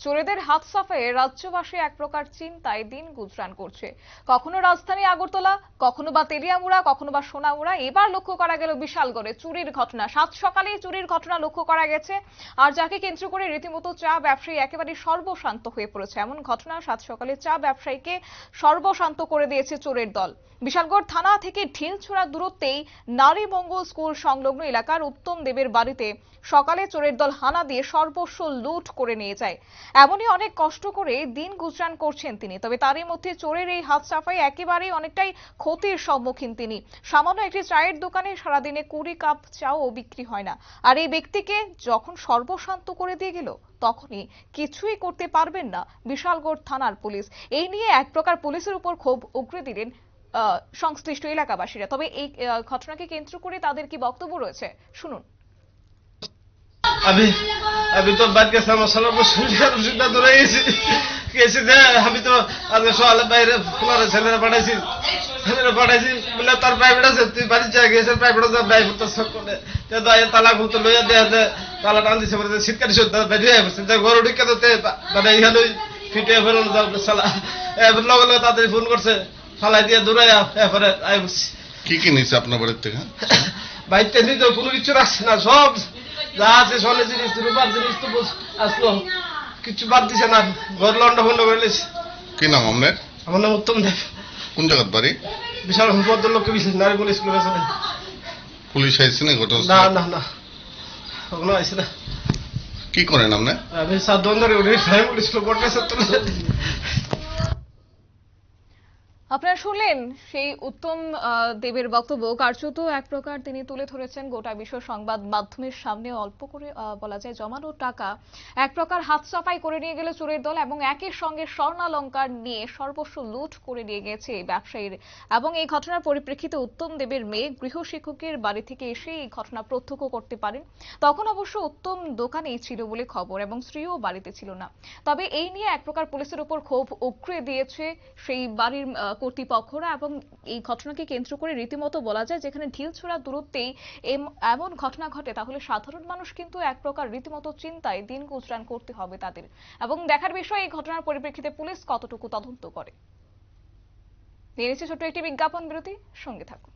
চোরেদের হাত সাফাইয়ে রাজ্যবাসী এক প্রকার চিন্তায় দিন গুজরান করছে। কখনো রাজধানী আগরতলা, কখনো বা তেলিয়ামুড়া, কখনো বা সোনামুড়া, এবার লক্ষ্য করা গেল বিশালগড়ে চুরির ঘটনা। সাত সকালে চুরির ঘটনা লক্ষ্য করা গেছে। আর যাকে কেন্দ্র করে রীতিমতো চা ব্যবসায়ী একেবারে সর্বশান্ত হয়ে পড়েছে। এমন ঘটনা সাত সকালে চা ব্যবসায়ীকে সর্বশান্ত করে দিয়েছে চোরের দল। বিশালগড় থানা থেকে ঢিলছোড়া দূরত্বেই নারী মঙ্গল স্কুল সংলগ্ন এলাকার উত্তম দেবের বাড়িতে সকালে চোরের দল হানা দিয়ে সর্বস্ব লুট করে নিয়ে যায়। এমনই অনেক কষ্ট করে দিন গুজরান করছেন তিনি, তবে তারই মধ্যে চোরের এই হাত সাফাই একেবারেই অনেকটাই ক্ষতির সম্মুখীন তিনি। সামান্য একটি চায়ের দোকানে সারাদিনে কুড়ি কাপ চাও বিক্রি হয় না। আর এই ব্যক্তিকে যখন সর্বশান্ত করে দিয়ে গেল, তখনই কিছুই করতে পারবেন না বিশালগড় থানার পুলিশ। এই নিয়ে এক প্রকার পুলিশের উপর ক্ষোভ উগরে দিলেন সংশ্লিষ্ট এলাকাবাসীরা। তবে এই ঘটনাকে কেন্দ্র করে তাদের কি বক্তব্য রয়েছে? শুনুন। আমি আমি তো বাদ গেছি আমার সালা রসুনটা ধরে গেছি। গেছি যে আমি তো আজকে সকালে বাইরে ফ্লোরে ছেলেরা পাঠাইছি। ছেলেরা পাঠাইছি বলে তার প্রাইভেট আছে তুই বাড়ি যা গেছে প্রাইভেট আছে প্রাইভেট তো সব করে। তে দাই তালা খুলতে লইয়া দেয়া দে তালা টান দিছে বলে শীতকাল শুদ্ধ বেরিয়ে বসে যে ঘর ঢুকে তো তে মানে ইহালে ফিটে ফেরন যাও সালা। এবার লগে লগে তাড়াতাড়ি ফোন করছে ফালাই দিয়ে দূরাইয়া এরপরে আই বসছি। কি কি নিছে আপনার বাড়ির থেকে? বাইতে নিতে কোনো কিছু রাখছে না সব যা আছে সোনের জিনিস রূপার জিনিস তো আসলো। কিছু বাদ দিছে না ঘর লন্ড ফন্ড করে কি নাম আপনার? আমার নাম উত্তম দেব। কোন জায়গার বাড়ি? বিশাল ভদ্রলোককে বিশেষ নারীগুলো স্কুলে আছে পুলিশ আইসি না না ঘটনা না না। ওগুলো আইসে না। কি করেন আপনি? আমি সাত ধরে উঠে প্রাইমারি স্কুলে পড়তে সত্তর আপনারা শুনলেন সেই উত্তম দেবের বক্তব্য। কার্যত এক প্রকার তিনি তুলে ধরেছেন গোটা বিশ্ব সংবাদ মাধ্যমের সামনে। অল্প করে বলা যায় জমানো টাকা এক প্রকার হাত সাফাই করে নিয়ে গেল চোরের দল এবং একের সঙ্গে স্বর্ণালঙ্কার নিয়ে সর্বস্ব লুট করে নিয়ে গেছে ব্যবসায়ীর। এবং এই ঘটনার পরিপ্রেক্ষিতে উত্তম দেবের মেয়ে গৃহ শিক্ষকের বাড়ি থেকে এসে এই ঘটনা প্রত্যক্ষ করতে পারেন। তখন অবশ্য উত্তম দোকানেই ছিল বলে খবর এবং স্ত্রীও বাড়িতে ছিল না। তবে এই নিয়ে এক প্রকার পুলিশের উপর ক্ষোভ উগরে দিয়েছে সেই বাড়ির কর্তৃপক্ষরা এবং এই ঘটনাকে কেন্দ্র করে রীতিমতো বলা যায় যেখানে ঢিল ছোড়া দূরত্বেই এমন ঘটনা ঘটে, তাহলে সাধারণ মানুষ কিন্তু এক প্রকার রীতিমতো চিন্তায় দিন গুজরান করতে হবে তাদের। এবং দেখার বিষয়, এই ঘটনার পরিপ্রেক্ষিতে পুলিশ কতটুকু তদন্ত করে। নিয়ে ছোট্ট একটি বিজ্ঞাপন বিরতি, সঙ্গে থাকুন।